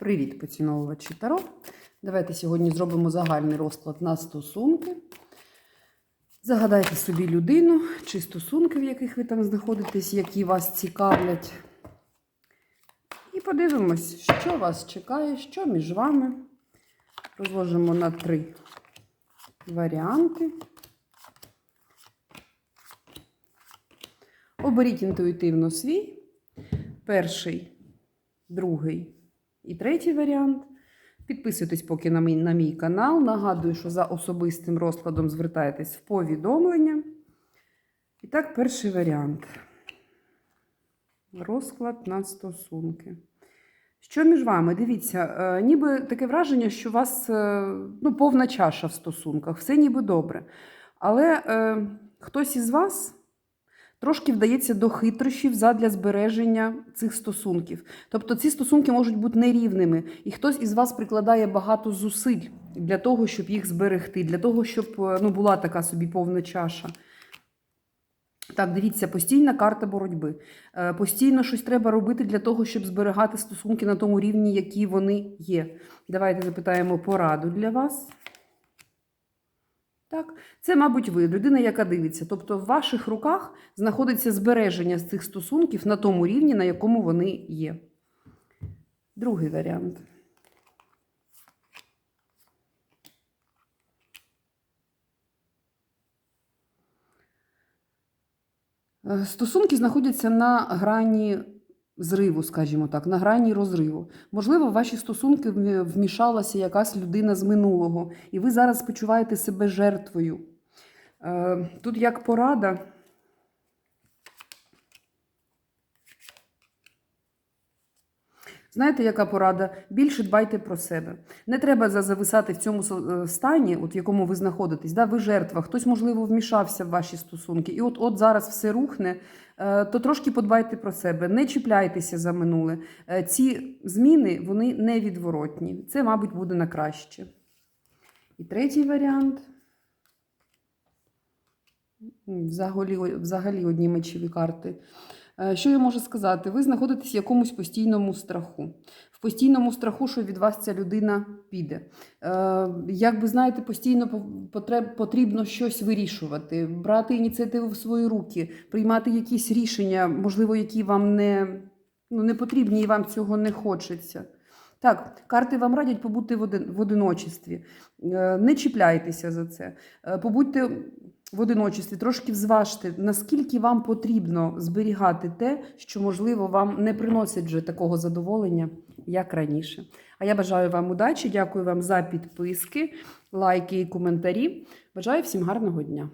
Привіт, поціновувачі Таро. Давайте сьогодні зробимо загальний розклад на стосунки. Загадайте собі людину чи стосунки, в яких ви там знаходитесь, які вас цікавлять. І подивимось, що вас чекає, що між вами. Розложимо на три варіанти. Оберіть інтуїтивно свій. Перший, другий і третій варіант. Підписуйтесь поки на мій, на мій канал. Нагадую, що за особистим розкладом звертайтесь в повідомлення. І так, перший варіант. Розклад на стосунки. Що між вами? Дивіться, е, ніби таке враження, що у вас е, ну, повна чаша в стосунках, все ніби добре. Але е, хтось із вас трошки вдається до хитрощів задля збереження цих стосунків. Тобто ці стосунки можуть бути нерівними, і хтось із вас прикладає багато зусиль для того, щоб їх зберегти, для того, щоб е, ну, була така собі повна чаша. Так, дивіться, постійна карта боротьби. Е, Постійно щось треба робити для того, щоб зберігати стосунки на тому рівні, які вони є. Давайте запитаємо пораду для вас. Так, це, мабуть, ви, людина, яка дивиться. Тобто, в ваших руках знаходиться збереження з цих стосунків на тому рівні, на якому вони є. Другий варіант. Е, Стосунки знаходяться на грані зриву, скажімо так, на грані розриву. Можливо, в ваші стосунки вмішалася якась людина з минулого, і ви зараз почуваєте себе жертвою. Е, Тут як порада. Знаєте, яка порада? Більше дбайте про себе. Не треба зависати в цьому е, стані, от в якому ви знаходитесь. Да? Ви жертва, хтось, можливо, вмішався в ваші стосунки. І от, от зараз все рухне, е, то трошки подбайте про себе, не чіпляйтеся за минуле. Е, Ці зміни вони невідворотні. Це, мабуть, буде на краще. І третій варіант. Взагалі, взагалі одні мечові карти. Е, Що я можу сказати? Ви знаходитесь в якомусь постійному страху. В постійному страху, що від вас ця людина піде. Е, Як би знаєте, постійно потрібно щось вирішувати, брати ініціативу в свої руки, приймати якісь рішення, можливо, які вам не, ну, не потрібні і вам цього не хочеться. Так, карти вам радять побути в, один, в одиночестві. Е, Не чіпляйтеся за це. Побудьте в одиночестві, трошки зважте, наскільки вам потрібно зберігати те, що, можливо, вам не приносить вже такого задоволення, як раніше. А я бажаю вам удачі, дякую вам за підписки, лайки і коментарі. Бажаю всім гарного дня!